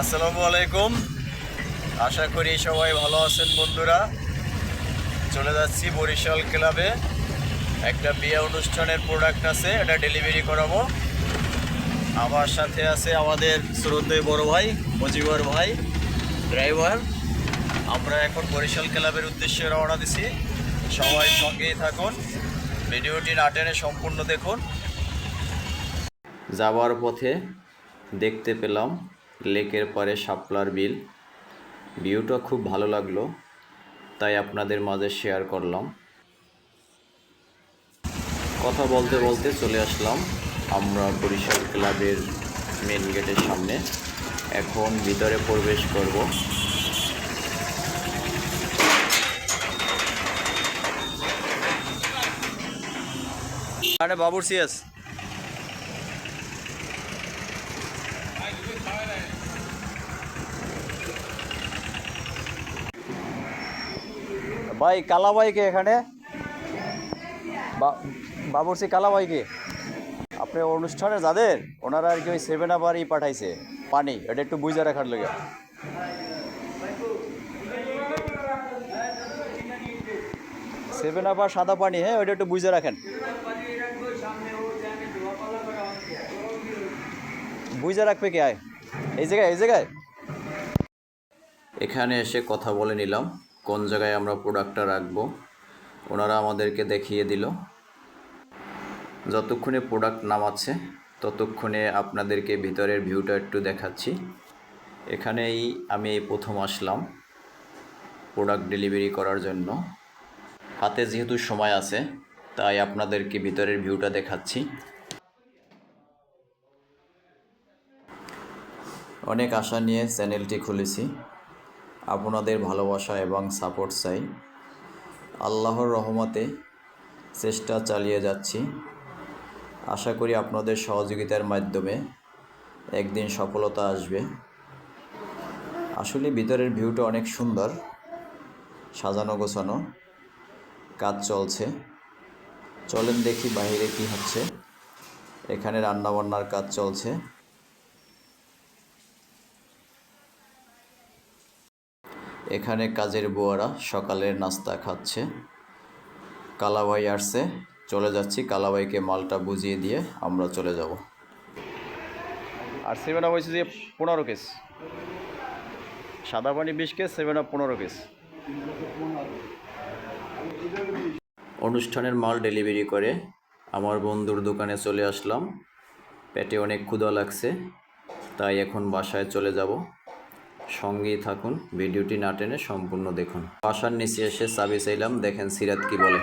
আসসালামু আলাইকুম। আশা করি সবাই ভালো আছেন বন্ধুরা। চলে যাচ্ছি বরিশাল ক্লাবে। একটা বিয়ে অনুষ্ঠানের প্রোডাক্ট আছে, এটা ডেলিভারি করাবো। আমার সাথে আছে আমাদের শ্রদ্ধেয় বড় ভাই, মজিবর ভাই ড্রাইভার আমরা এখন বরিশাল ক্লাবের উদ্দেশ্যে রওনা দিছি। সবাই সঙ্গেই থাকুন। ভিডিওটি না টেনে সম্পূর্ণ দেখুন। যাওয়ার পথে দেখতে পেলাম লেকের পরে শাপলার বিল। ভিউটা খুব ভালো লাগল, তাই আপনাদের মাঝে শেয়ার করলাম। কথা বলতে বলতে চলে আসলাম আমরা বরিশাল ক্লাবের মেন গেটের সামনে। এখন ভিতরে প্রবেশ করব। আরে বাবুর সিয়াস ভাই কালাবাই কে এখানে বাবুরসি কে আপনি অনুষ্ঠানে যাদের, ওনারা আর কি ওই সেভেন আপ ই পাঠাইছে, পানি, এটা একটু বুঝে রাখার লেগে। সেভেন আপ আর সাদা পানি হ্যাঁ ওইটা একটু বুঝে রাখেন। বুঝে রাখবে কে আয়? এই জায়গায় এই জায়গায়? এখানে এসে কথা বলে নিলাম। কোন জায়গায় আমরা প্রোডাক্টটা রাখব, ওনারা আমাদেরকে দেখিয়ে দিল। যতক্ষণে প্রোডাক্ট নামাচ্ছে, ততক্ষণে আপনাদেরকে ভিতরের ভিউটা একটু দেখাচ্ছি। এখানেই আমি প্রথম আসলাম প্রোডাক্ট ডেলিভারি করার জন্য। হাতে যেহেতু সময় আছে, তাই আপনাদেরকে ভিতরের ভিউটা দেখাচ্ছি। অনেক আশা নিয়ে চ্যানেলটি খুলেছি। আপনাদের ভালোবাসা এবং সাপোর্ট চাই। আল্লাহর রহমতে চেষ্টা চালিয়ে যাচ্ছি। আশা করি আপনাদের সহযোগিতার মাধ্যমে একদিন সফলতা আসবে। আসলে ভিতরের ভিউটা অনেক সুন্দর, সাজানো গোছানো, কাজ চলছে। চলেন দেখি বাইরে কি হচ্ছে। এখানে রান্নাবান্নার কাজ চলছে। এখানে কাজের বুয়ারা সকালের নাস্তা খাচ্ছে। কালাবাই আসছে। চলে যাচ্ছি। কালাবাইকে মালটা বুঝিয়ে দিয়ে আমরা চলে যাব। আর সেভেন আপ হয়েছে যে পনেরো কেস। সাদা পানি বিশ কেস, সেভেন আপ পনেরো কেস। অনুষ্ঠানের মাল ডেলিভারি করে আমার বন্ধুর দোকানে চলে আসলাম। পেটে অনেক ক্ষুধা লাগছে, তাই এখন বাসায় চলে যাব। সঙ্গেই থাকুন, ভিডিওটি না টেনে সম্পূর্ণ দেখুন। বাসার নিচে এসে চাবি চাইলাম, দেখেন সিরাত কি বলে।